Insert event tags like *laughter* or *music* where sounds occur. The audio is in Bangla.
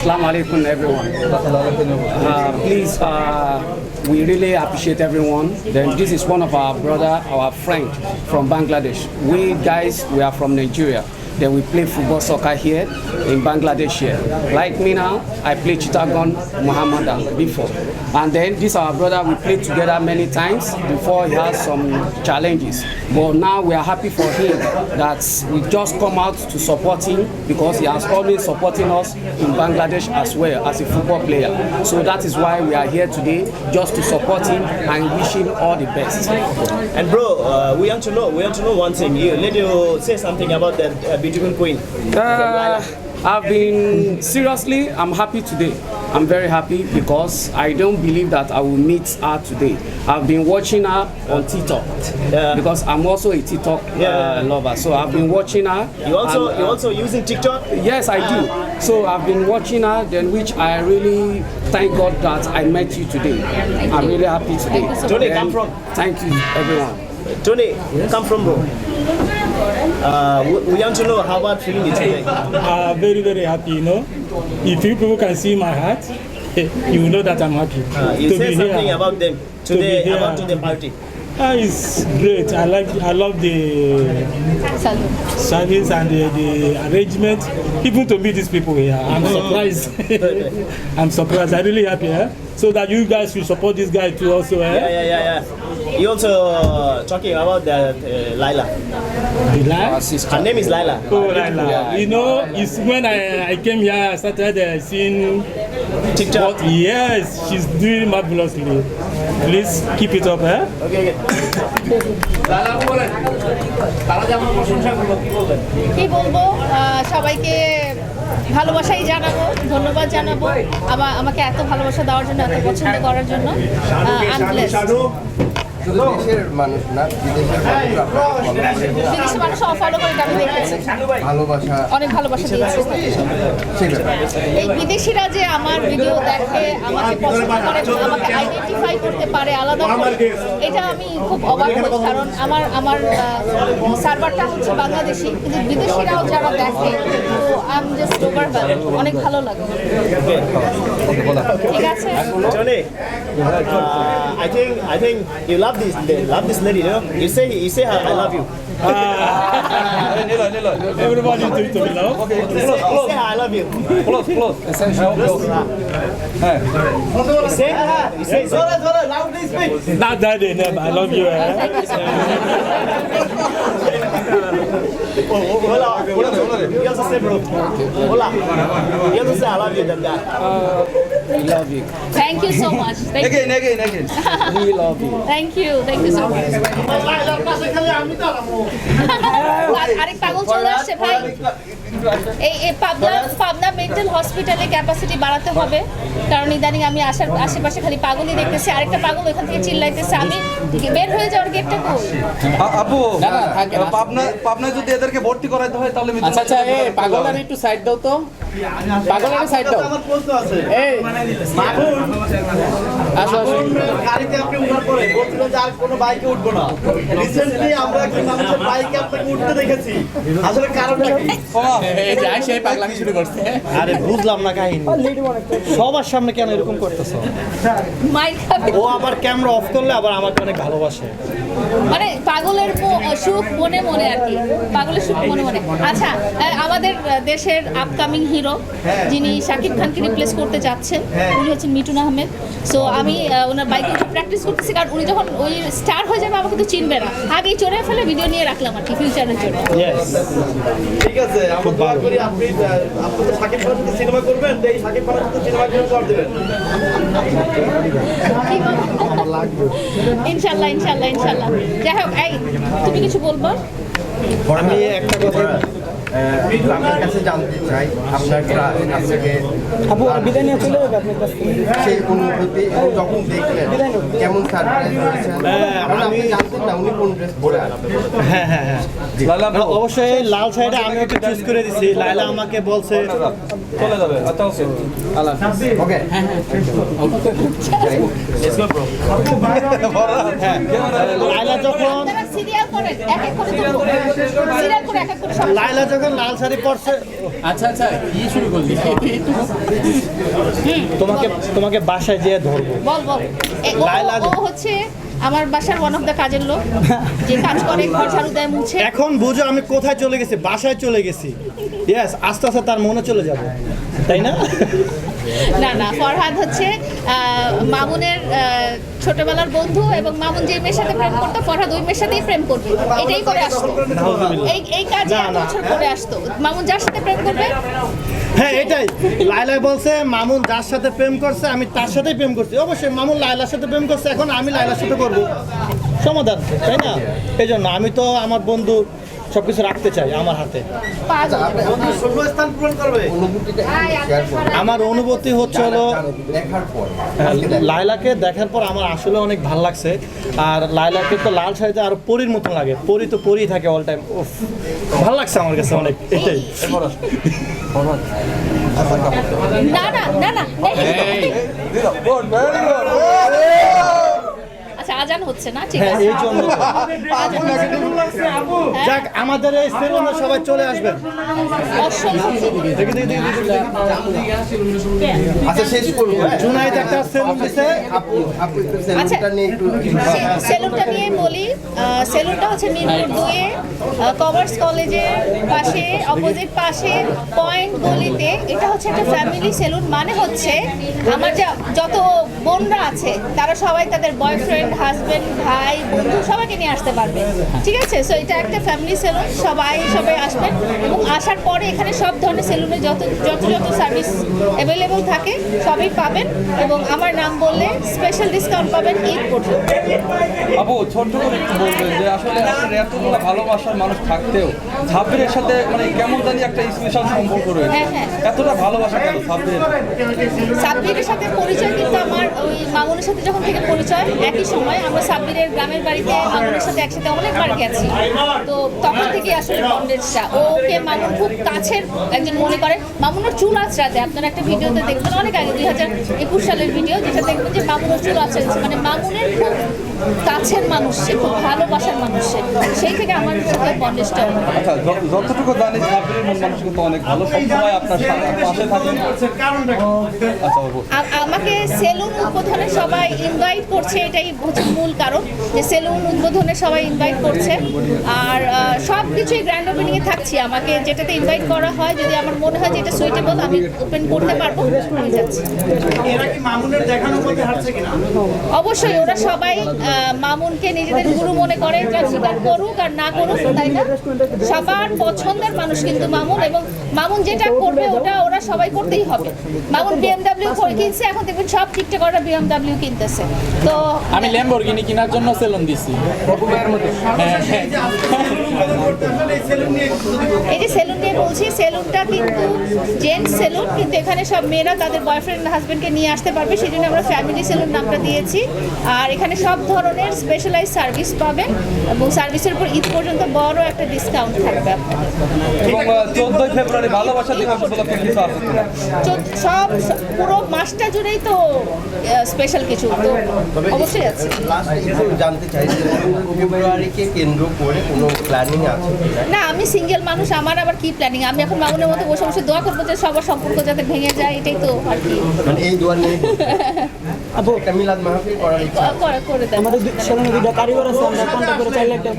Assalamu alaikum everyone. Uh, please, uh, we really appreciate everyone. Then this is one of our brother, our friend from Bangladesh. We guys, we are from Nigeria. Then we play football soccer here in Bangladesh here. Like me now, I play Chittagong Muhammadan before. And then this our brother, we played together many times before he has some challenges. But now we are happy for him that we just come out to support him because he has always supporting us in Bangladesh as well as a football player. So that is why we are here today just to support him and wish him all the best. And bro, uh, we want to know. We want to know one thing. You let you say something about that uh, beautiful queen. Uh, I've been seriously, I'm happy today. I'm very happy because I don't believe that I will meet her today. I've been watching her on TikTok Yeah. because I'm also a TikTok Yeah. uh, lover. So I've been watching her. You also and, you uh, also using TikTok? Yes, I do. So I've been watching her, then which I really thank God that I met you today. I'm really happy today. you Tony, come from. Thank you, everyone. Tony, come from bro. Uh, we, we want to know how about feeling it today. uh, very, very happy, you know. If you people can see my heart, you will know that I'm happy. Uh, you to say something here. about them today here. about to the party. Ah, it's great. I like, I love the service and the, the arrangement. Even to meet these people here, I'm surprised. *laughs* I'm surprised. I'm really happy. Eh? So that you guys will support this guy too, also. Eh? Yeah, yeah, yeah, yeah. You also uh, talking about that uh, Laila. The line? Her name is Laila. Oh, Laila. You know, it's when I, I came here, I started uh, seeing TikTok. what, yes, she's doing marvelously. Please keep it up, eh? Okay, okay. কি বলব সবাইকে ভালোবাসাই জানাব ধন্যবাদ জানাব আমার আমাকে এত ভালোবাসা দেওয়ার জন্য এত পছন্দ করার জন্য শুধু দেশের মানুষ না বিদেশের মানুষ বিদেশি মানুষ ফলো করে এটা আমি দেখেছি। ভালোবাসা অনেক ভালোবাসা দিয়েছে। সেই ব্যাপার। এই বিদেশিরা যে আমার ভিডিও দেখে আমাকে পছন্দ করে আমাকে আইডেন্টিফাই করতে পারে আলাদা করে এটা আমি খুব অবাক হই কারণ আমার আমার সার্ভারটা হচ্ছে বাংলাদেশি। কিন্তু বিদেশিরাও যারা দেখে তো আই এম জাস্ট ওভার অনেক ভালো লাগে। ঠিক আছে? Uh, I think I think you love this love this lady, you know. You say you say her, I love you. Everybody to, to be loved. You say, you say her, I love you. Close, close. You say you say loudly speak. Not that they never. I love you. Eh? *laughs* Hola. You also say bro. Hola. You also say I love you than that. We love you. Thank you so much thank you Again, again, again. *laughs* We love you. Thank you thank you so much আরেক পাগল চলে আসছে ভাই *laughs* এই এই পাবনা পাবনা মেন্টাল হসপিটালে ক্যাপাসিটি বাড়াতে হবে। কারণ ইদানিং আমি আসার আশেপাশে খালি পাগলই দেখতেছি। আরেকটা পাগল ওখান থেকে চিল্লাইতেছে আমি বের হয়ে যাওয়ার গেটটা কই? আপু না, না, থাকে না। পাবনা যদি এদেরকে ভর্তি করাইতে হয় তাহলে আচ্ছা আচ্ছা এ পাগলার একটু সাইড দাও তো। পাগলার সাইড দাও। আমার প্রশ্ন আছে। এই আসো আসো। গাড়িতে আপনি উঠার পরে বলছিল যে আর কোনো বাইকে উঠবো না। রিসেন্টলি আমরা কি মানুষের বাইকে আপনাকে উঠতে দেখেছি। আসলে কারণটা কি? এই যে আইসে পাগলামি শুরু করছে। আরে বুঝলাম না কাহিনী। সবার সামনে কেন এরকম করতেছ? ও আবার ক্যামেরা অফ করলে আবার আমাকে অনেক ভালোবাসে। মানে পাগলের সুখ মনে মনে আর কি। পাগলের সুখ মনে মনে। আচ্ছা আমাদের দেশের আপকামিং হিরো যিনি শাকিব খানকে রিপ্লেস করতে যাচ্ছেন উনি হচ্ছেন মিটুন আহমেদ। সো আমি ওনার বাইকে উঠে প্র্যাকটিস করতেছি কারণ উনি যখন ওই স্টার হয়ে যাবে আমাকে তো চিনবে না। আগেই চড়ে ফেলে ভিডিও নিয়ে রাখলাম আর কি ফিউচারের জন্য। ঠিক আছে আমরা ভালো। করি আপনি আপনি তো সাকিব খানের সাথে সিনেমা করবেন তো এই সাকিব খানের সাথে সিনেমা কেন করে দেবেন? ইনশাল্লাহ ইনশাল্লাহ ইনশাল্লাহ। যাই হোক এই তুমি কিছু বলব? আমি একটা কথা আপনার কাছে জানতে চাই আপনার কা- আপনাকে বিদায় নিয়ে চলে যাবে আপনার কাছ থেকে? সেই অনুভূতি এবং যখন দেখলেন কেমন সারপ্রাইজ হয়েছে কারণ আপনি জানতেন না উনি কোন ড্রেস পরে হ্যাঁ হ্যাঁ হ্যাঁ। অবশ্যই লাল সাইডে আমি ওকে চুজ করে দিছি। লাইলা আমাকে বলছে। চলে যাবে আচ্ছা ওকে। ওকে। লাইলা যখন সিরিয়াল করেন এক এক করে সিরিয়াল করে এক এক করে লাইলা যখন লাল শাড়ি পরছে। আচ্ছা আচ্ছা কি শুরু করলি? তোমাকে তোমাকে বাসায় যেয়ে ধরবো। বল বল। ও হচ্ছে আমার বাসার ওয়ান অফ দ্য কাজের লোক যে কাজ করে ঘর ঝাড়ু দেয় মুছে। এখন বুঝো আমি কোথায় চলে গেছি বাসায় চলে গেছি। ইয়েস আস্তে আস্তে তার মনে চলে যাবে। তাই না? না না ফরহাদ হচ্ছে মামুনের ছোটবেলার বন্ধু এবং মামুন যে মেয়ের সাথে প্রেম করতো ফরহাদ ওই মেয়ের সাথেই প্রেম করবে। এটাই করে আসতো। এই এই কাজে এত বছর করে আসতো। মামুন যার সাথে প্রেম করবে? হ্যাঁ এটাই। লাইলা বলছে মামুন যার সাথে প্রেম করছে আমি তার সাথেই প্রেম করছি। অবশ্যই মামুন লাইলার সাথে প্রেম করছে এখন আমি লাইলার সাথে করব। সমাধান তাই না? এই জন্য আমি তো আমার বন্ধু সবকিছু রাখতে চাই আমার হাতে। আমার অনুভূতি হচ্ছে হলো দেখার হ্যাঁ, লাইলাকে দেখার পর আমার আসলে অনেক ভালো লাগছে। আর লাইলাকে তো লাল শাড়িতে আর পরীর মতন লাগে। পরি তো পরি থাকে অল টাইম উফ ভালো লাগছে আমার কাছে অনেক এটাই। না না না না নেই। গুড ভেরি গুড আচ্ছা আজান হচ্ছে না ঠিক হ্যাঁ আছে এই জন্য তো। যাক আমাদের এই সেলুনে সবাই চলে আসবেন। আচ্ছা শেষ করব হ্যাঁ? জুনাইদ একটা সেলুন দিছে আপু আপু আচ্ছা। সেলুনটা নিয়ে একটু সেলুনটা নিয়ে বলি সেলুনটা হচ্ছে মিরপুর দুয়ে কমার্স কলেজের পাশে অপোজিট পাশে পয়েন্ট গলিতে এটা হচ্ছে একটা ফ্যামিলি সেলুন মানে হচ্ছে আমার যা যত বোনরা আছে তারা সবাই তাদের বয়ফ্রেন্ড হাজবেন্ড ভাই, বন্ধু, সবাইকে নিয়ে আসতে পারবে। ঠিক আছে? সো এটা একটা ফ্যামিলি সেলুন সবাই সবাই আসবেন এবং আসার পরে এখানে সব ধরনের সেলুনে যত যত যত সার্ভিস অ্যাভেলেবল থাকে সবই পাবেন এবং আমার নাম বললে স্পেশাল ডিসকাউন্ট পাবেন ঈদ পর্যন্ত। আপু ছোট্ট করে একটু বলবেন যে আসলে আপনার এতগুলো ভালোবাসার মানুষ থাকতেও সাব্বিরের সাথে মানে কেমন জানি একটা স্পেশাল সম্পর্ক রয়েছে। হ্যাঁ, হ্যাঁ। এতটা ভালোবাসা কেন সাব্বিরের? সাব্বিরের সাথে পরিচয় কিন্তু আমার ওই মামুনের সাথে যখন থেকে পরিচয় একই সময় আমরা সাব্বিরের গ্রামের বাড়িতে মামুনের সাথে একসাথে অনেকবার গেছি। তো তখন থেকে আসলে বন্ডেজটা ওকে মামুন খুব কাছের একজন মনে করে। মামুনের চুল আঁচড়াতে আপনারা একটা ভিডিওতে দেখবেন অনেক আগে দুই হাজার একুশ সালের ভিডিও যেটা দেখবেন যে মামুনের চুল আঁচড়াচ্ছে। মানে মামুনের খুব কাছের মানুষ সে খুব ভালোবাসার মানুষ সে। সেই থেকে আমার সাথে বন্ডেজটা আচ্ছা যতটুকু জানি সাব্বিরের মন মানুষ কিন্তু অনেক ভালো। সবসময় আপনার সাথে পাশে থাকেন আচ্ছা আমাকে সেলুন উদ্বোধনে সবাই ইনভাইট করছে এটাই হচ্ছে মূল কারণ যে সেলুন উদ্বোধনে সবাই ইনভাইট করছে। আর সব কিছুই গ্র্যান্ড ওপেনিং এ থাকছি। আমাকে যেটাতে ইনভাইট করা হয় যদি আমার মনে হয় যে এটা সুইটেবল আমি ওপেন করতে পারব আমি যাচ্ছি। অবশ্যই ওরা সবাই মামুনকে নিজেদের গুরু মনে করে এটা স্বীকার করুক আর না করুক তাই না? সবার পছন্দের মানুষ কিন্তু মামুন এবং মামুন যেটা করবে ওটা ওরা সবাই করতেই হবে। মামুন বিএমডাব্লিউ কিনছে এখন দেখবেন সব টিকটকাররা বিএমডাব্লিউ কিনতেছে। তো আমি ল্যাম্বরগিনি কেনার জন্য সেলুন দিছি। হ্যাঁ, হ্যাঁ। এই যে সেলুন নিয়ে বলছি সেলুনটা কিন্তু জেন্টস সেলুন কিন্তু এখানে সব মেয়েরা তাদের বয়ফ্রেন্ড হাজবেন্ডকে নিয়ে আসতে পারবে সেই জন্য আমরা ফ্যামিলি সেলুন নামটা দিয়েছি। আর এখানে সব ধরনের স্পেশালাইজ সার্ভিস পাবেন এবং সার্ভিসের উপর ঈদ পর্যন্ত বড় একটা ডিসকাউন্ট থাকবে আপনাদের। এবং চোদ্দই ফেব্রুয়ারি ভালোবাসা দিবস উপলক্ষে কিছু আছে সব- পুরো মাসটা জুড়েই তো স্পেশাল কিছু তো অবশ্যই আছে। জানতে চাই যে ফেব্রুয়ারিকে কেন্দ্র করে কোনো প্ল্যানিং আছে না? আমি সিঙ্গেল মানুষ আমার আবার কি প্ল্যানিং আমি এখন মামুনের মতো বসে বসে দোয়া করব যে সবার সম্পর্ক যাতে ভেঙে যায় এটাই তো আর কি। মানে এই দোয়া নিয়ে একটা মিলাদ মাহফিল করার ইচ্ছা করে করে দেন। আমাদের সেখানে দুটো কারিগর আছে আমরা কন্ট্যাক্ট করে চাইলে একটা